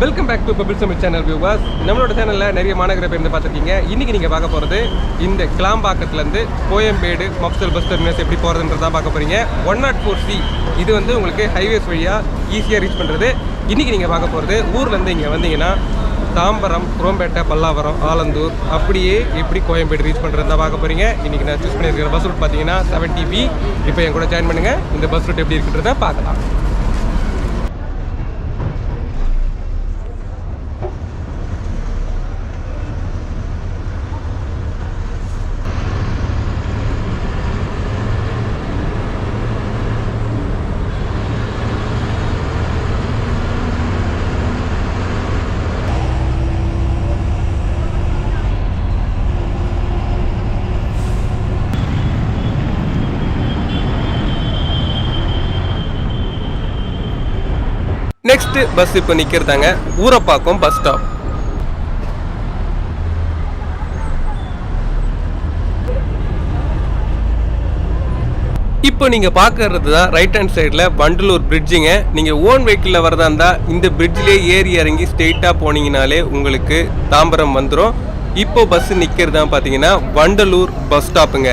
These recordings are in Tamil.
Welcome back to bubble Tamil channel viewers நம்மளோட சேனலில் நிறைய மாநகர பேருந்து பார்த்துருக்கீங்க. இன்றைக்கி நீங்கள் பார்க்க போகிறது இந்த கிளாம்பாக்கத்துலேருந்து கோயம்பேடு மப்சல் பஸ் டெர்மினஸ் எப்படி போகிறதுன்றதான் பார்க்க போகிறீங்க ஒன் நாட் ஃபோர் சி இது வந்து உங்களுக்கு ஹைவேஸ் வழியாக ஈஸியாக ரீச் பண்ணுறது இன்றைக்கி நீங்கள் பார்க்க போகிறது ஊர்லேருந்து இங்கே வந்தீங்கன்னா தாம்பரம் குரோம்பேட்டை பல்லாவரம் ஆலந்தூர் அப்படியே எப்படி கோயம்பேடு ரீச் பண்ணுறது தான் பார்க்க போகிறீங்க இன்றைக்கி நான் சூஸ் பண்ணியிருக்கிற பஸ் ரூட் பார்த்தீங்கன்னா செவன்டி பி இப்போ என் கூட ஜாயின் பண்ணுங்கள் இந்த பஸ் ரூட் எப்படி இருக்குன்றதை பார்க்கலாம். நெக்ஸ்ட் பஸ் இப்போ நிற்கிறதாங்க ஊரப்பாக்கம் பஸ் ஸ்டாப் இப்போ நீங்கள் பார்க்கறது தான் ரைட் ஹேண்ட் சைடில் வண்டலூர் பிரிட்ஜுங்க நீங்கள் ஓன் வெஹிக்கிளில் வரதா இருந்தால் இந்த பிரிட்ஜிலே ஏறி இறங்கி ஸ்ட்ரெயிட்டாக போனீங்கனாலே உங்களுக்கு தாம்பரம் வந்துடும் இப்போ பஸ் நிற்கிறது தான் பார்த்தீங்கன்னா வண்டலூர் பஸ் ஸ்டாப்புங்க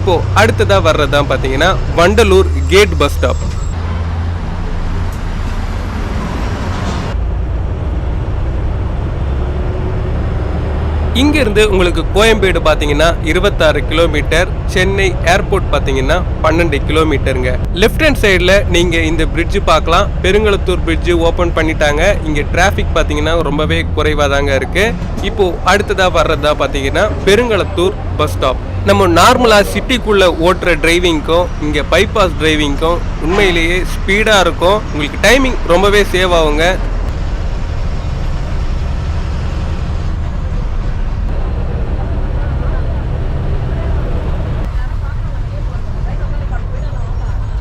இப்போ அடுத்ததா வர்றது தான் பார்த்தீங்கன்னா வண்டலூர் கேட் பஸ் ஸ்டாப் இங்கேருந்து உங்களுக்கு கோயம்பேடு பார்த்தீங்கன்னா இருபத்தாறு கிலோமீட்டர் சென்னை ஏர்போர்ட் பார்த்தீங்கன்னா பன்னெண்டு கிலோமீட்டருங்க லெஃப்ட் ஹேண்ட் சைடில் நீங்கள் இந்த பிரிட்ஜு பார்க்கலாம். பெருங்களத்தூர் பிரிட்ஜு ஓப்பன் பண்ணிட்டாங்க. இங்கே டிராஃபிக் பார்த்தீங்கன்னா ரொம்பவே குறைவாக தாங்க இருக்குது இப்போது அடுத்ததாக வர்றதா பார்த்தீங்கன்னா பெருங்களத்தூர் பஸ் ஸ்டாப் நம்ம நார்மலாக சிட்டிக்குள்ளே ஓட்டுற டிரைவிங்க்கும் இங்கே பைபாஸ் டிரைவிங்க்கும் உண்மையிலேயே ஸ்பீடாக இருக்கும். உங்களுக்கு டைமிங் ரொம்பவே சேவ் ஆகுங்க.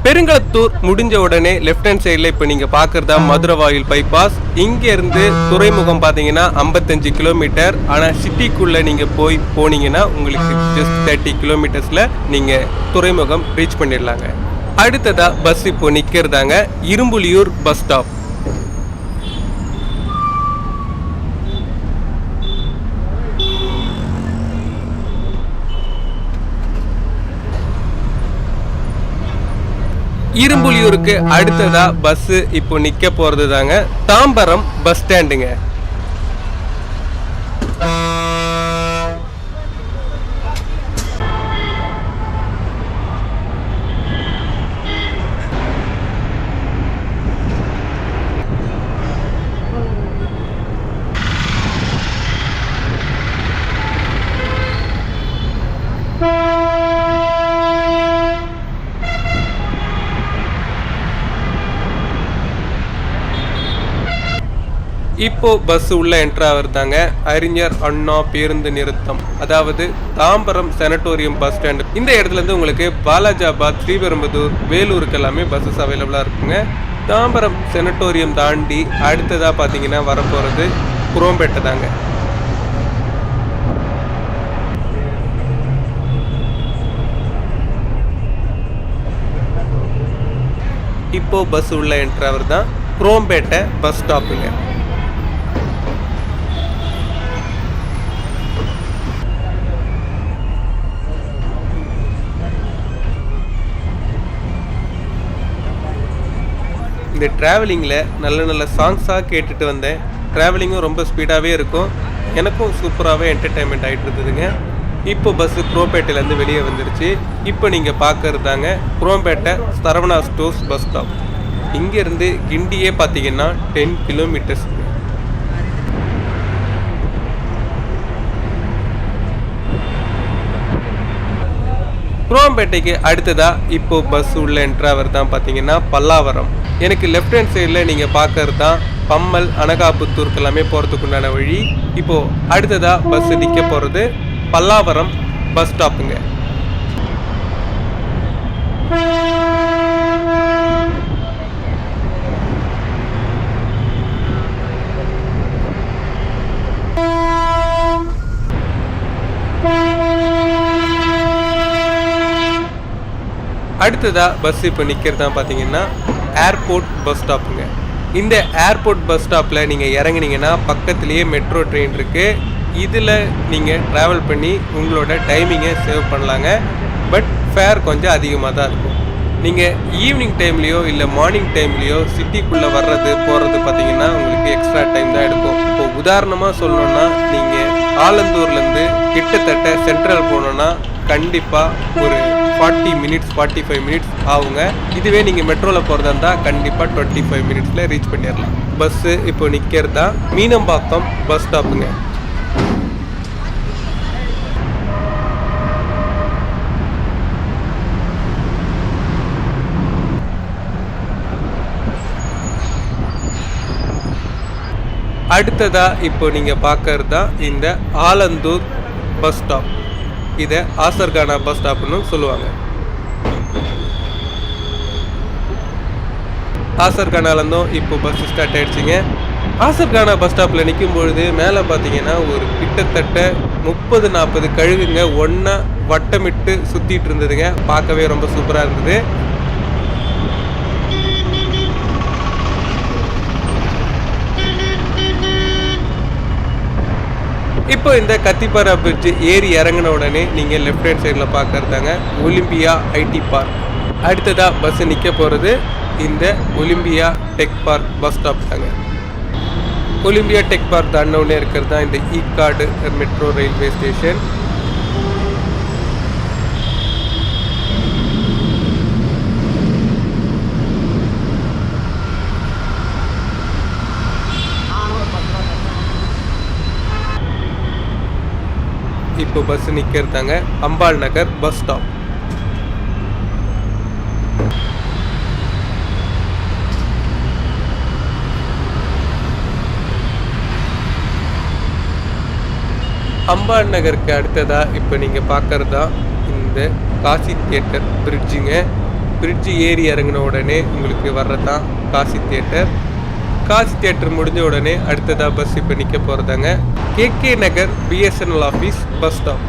பெருங்களத்தூர் முடிஞ்ச உடனே லெஃப்ட் ஹேண்ட் சைடில் இப்போ நீங்கள் பார்க்குறதா மதுரவாயில் பைபாஸ் இங்கேருந்து துறைமுகம் பார்த்தீங்கன்னா ஐம்பத்தஞ்சு கிலோமீட்டர் ஆனால் சிட்டிக்குள்ளே நீங்கள் போய் போனீங்கன்னா உங்களுக்கு ஜஸ்ட் தேர்ட்டி கிலோமீட்டர்ஸில் நீங்கள் துறைமுகம் ரீச் பண்ணிடலாங்க. அடுத்ததாக பஸ் இப்போ நிற்கிறதாங்க இரும்புலியூர் பஸ் ஸ்டாப் இரும்புலியூருக்கு அடுத்ததா பஸ் இப்போ நிக்க போறது தாங்க தாம்பரம் பஸ் ஸ்டாண்டுங்க இப்போ பஸ் உள்ள என்ட்ரு ஆகுறதாங்க அறிஞர் அண்ணா பேருந்து நிறுத்தம். அதாவது தாம்பரம் செனட்டோரியம் பஸ் ஸ்டாண்டு இந்த இடத்துல இருந்து உங்களுக்கு பாலாஜாபாத் ஸ்ரீபெரும்புதூர் வேலூருக்கு எல்லாமே பஸ்ஸஸ் அவைலபிளாக இருக்குங்க. தாம்பரம் செனட்டோரியம் தாண்டி அடுத்ததாக பார்த்தீங்கன்னா வரப்போகிறது குரோம்பேட்டை தாங்க இப்போ பஸ் உள்ள என்ட்ரு தான் குரோம்பேட்டை பஸ் ஸ்டாப்புங்க இந்த ட்ராவலிங்கில் நல்ல நல்ல சாங்ஸாக கேட்டுட்டு வந்தேன். ட்ராவலிங்கும் ரொம்ப ஸ்பீடாகவே இருக்கும். எனக்கும் சூப்பராகவே என்டர்டைன்மெண்ட் ஆகிட்டு இருந்ததுங்க. இப்போ பஸ்ஸு குரோம்பேட்டையிலேருந்து வெளியே வந்துருச்சு. இப்போ நீங்கள் பார்க்கறது தாங்க Chromepet Saravana stores bus stop இங்கேருந்து கிண்டியே பார்த்தீங்கன்னா டென் கிலோமீட்டர்ஸ் குரோம்பேட்டைக்கு அடுத்ததாக இப்போ பஸ் உள்ள என்ட்ராவர் தான் பார்த்தீங்கன்னா பல்லாவரம். எனக்கு லெஃப்ட் ஹேண்ட் சைடில் நீங்கள் பார்க்கறது தான் பம்மல் அனகாபுத்தூருக்கு எல்லாமே போகிறதுக்கு உண்டான வழி. இப்போது அடுத்ததாக பஸ் நிற்க போகிறது பல்லாவரம் பஸ் ஸ்டாப்புங்க அடுத்ததாக பஸ் இப்போ நிற்கிறது தான் பார்த்தீங்கன்னா ஏர்போர்ட் பஸ் ஸ்டாப்புங்க இந்த ஏர்போர்ட் பஸ் ஸ்டாப்பில் நீங்கள் இறங்குனீங்கன்னா பக்கத்துலேயே மெட்ரோ ட்ரெயின் இருக்குது இதில் நீங்கள் ட்ராவல் பண்ணி உங்களோட டைமிங்கை சேவ் பண்ணலாங்க. பட் ஃபேர் கொஞ்சம் அதிகமாக தான் இருக்கும். நீங்கள் ஈவினிங் டைம்லேயோ இல்லை மார்னிங் டைம்லேயோ சிட்டிக்குள்ளே வர்றது போகிறது பார்த்தீங்கன்னா உங்களுக்கு எக்ஸ்ட்ரா டைம் தான் எடுக்கும். இப்போ உதாரணமாக சொல்லணும்னா நீங்கள் ஆலந்தூர்லேருந்து கிட்டத்தட்ட சென்ட்ரல் போனோன்னா கண்டிப்பாக ஒரு forty minutes forty five minutes ஆகுங்க. இதுவே நீங்கள் மெட்ரோவில் போகிறதா இருந்தால் கண்டிப்பாக டுவெண்ட்டி ஃபைவ் மினிட்ஸில் ரீச் பண்ணிடலாம் பஸ்ஸு இப்போ நிற்கிறது தான் மீனம்பாக்கம் பஸ் ஸ்டாப்புங்க அடுத்ததாக இப்போ நீங்கள் பார்க்கறது தான் இந்த ஆலந்தூர் பஸ் ஸ்டாப் இதை ஆசர்கானா பஸ் ஸ்டாப்னு சொல்லுவாங்க. ஆசர்கானாலேருந்தும் இப்போ பஸ் ஸ்டார்ட் ஆகிடுச்சிங்க ஆசர்கானா பஸ் ஸ்டாப்பில் நிற்கும் பொழுது மேலே பார்த்தீங்கன்னா ஒரு கிட்டத்தட்ட முப்பது நாற்பது கழுகுங்க ஒன்றா வட்டமிட்டு சுற்றிட்டு இருந்ததுங்க. பார்க்கவே ரொம்ப சூப்பராக இருந்தது. இப்போ இந்த கத்திப்பாரா பிரிட்ஜ் ஏறி இறங்கின உடனே நீங்கள் லெஃப்ட் ஹேண்ட் சைடில் பார்க்குறதாங்க ஒலிம்பியா ஐடி பார்க். அடுத்ததாக பஸ் நிற்க போகிறது இந்த Olympia tech park bus stop தாங்க. ஒலிம்பியா டெக் பார்க் தாண்டவுனே இருக்கிறது தான் இந்த ஈகார்டு மெட்ரோ ரயில்வே ஸ்டேஷன் இப்போ பஸ் நிற்கிறதாங்க அம்பாள் நகர் பஸ் ஸ்டாப். அம்பாள் நகருக்கு அடுத்ததா இப்போ நீங்கள் பார்க்கறது இந்த காசி தியேட்டர் பிரிட்ஜுங்க பிரிட்ஜு ஏறி இறங்கின உடனே உங்களுக்கு வர்றதான் காசி தியேட்டர். காசி தியேட்டர் முடிஞ்ச உடனே அடுத்ததாக பஸ் இப்போ நிற்க போகிறதாங்க KK Nagar BSNL office bus stop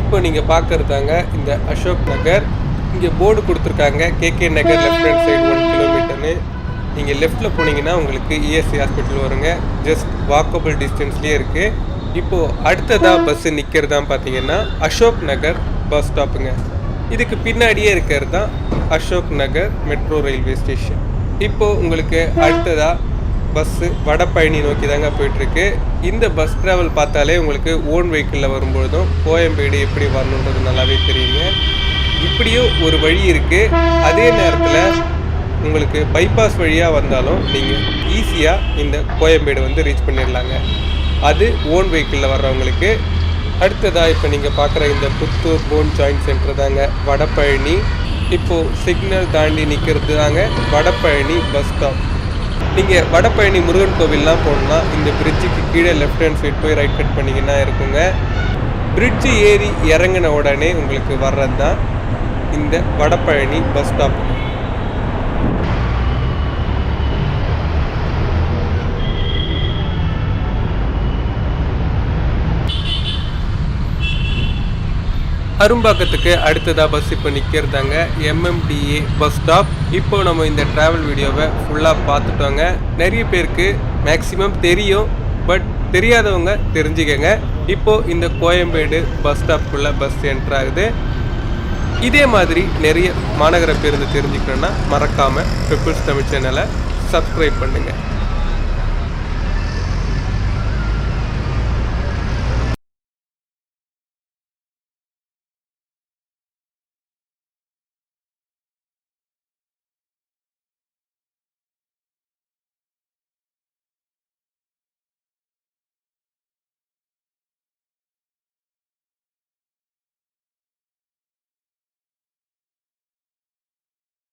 இப்போ நீங்கள் பார்க்குறதாங்க இந்த அசோக் நகர். இங்கே போர்டு கொடுத்துருக்காங்க. KK Nagar left hand side one கிலோமீட்டர்னு நீங்கள் லெஃப்ட்டில் போனீங்கன்னா உங்களுக்கு இஎஸ்சி ஹாஸ்பிட்டல் வருங்க. ஜஸ்ட் வாக்கபிள் டிஸ்டன்ஸ்லேயே இருக்குது இப்போது அடுத்ததாக பஸ்ஸு நிற்கிறதான் பார்த்தீங்கன்னா அசோக் நகர் பஸ் ஸ்டாப்புங்க இதுக்கு பின்னாடியே இருக்கிறது தான் Ashok Nagar metro railway station. இப்போது உங்களுக்கு அடுத்ததாக பஸ்ஸு வடபழனி நோக்கி தாங்க போயிட்டுருக்கு. இந்த பஸ் ட்ராவல் பார்த்தாலே உங்களுக்கு ஓன் வெஹிக்கிளில் வரும்பொழுதும் கோயம்பேடு எப்படி வரணுன்றது நல்லாவே தெரியுங்க. இப்படியும் ஒரு வழி இருக்குது அதே நேரத்தில் உங்களுக்கு பைபாஸ் வழியாக வந்தாலும் நீங்கள் ஈஸியாக இந்த கோயம்பேடு வந்து ரீச் பண்ணிடலாங்க. அது ஓன் வெஹிக்கிளில் வர்றவங்களுக்கு அடுத்ததாக இப்போ நீங்கள் பார்க்குற இந்த புத்தூர் போன் ஜாயின்ட் சென்டர் தாங்க. வடபழனி. இப்போது சிக்னல் தாண்டி நிற்கிறது தாங்க வடபழனி பஸ் ஸ்டாப் நீங்கள் வடபழனி முருகன் கோவில்லாம் போகணுன்னா இந்த பிரிட்ஜுக்கு கீழே லெஃப்ட் ஹேண்ட் சைட் போய் ரைட் கட் பண்ணிங்கன்னா இருக்குங்க. பிரிட்ஜு ஏறி இறங்கின உடனே உங்களுக்கு வர்றது தான் இந்த வடபழனி பஸ் ஸ்டாப் அரும்பாக்கத்துக்கு அடுத்ததாக பஸ் இப்போ நிற்கிறதாங்க எம்எம்டிஏ பஸ் ஸ்டாப் இப்போ நம்ம இந்த ட்ராவல் வீடியோவை ஃபுல்லாக பார்த்துட்டோங்க. நிறைய பேருக்கு மேக்ஸிமம் தெரியும். பட் தெரியாதவங்க தெரிஞ்சுக்கங்க. இப்போது இந்த கோயம்பேடு பஸ் ஸ்டாப்புக்குள்ளே பஸ் என்ட்ரு ஆகுது. இதே மாதிரி நிறைய மாநகர பேருந்து தெரிஞ்சுக்கணுன்னா மறக்காமல் பீப்புள்ஸ் தமிழ் சேனலை சப்ஸ்கிரைப் பண்ணுங்கள்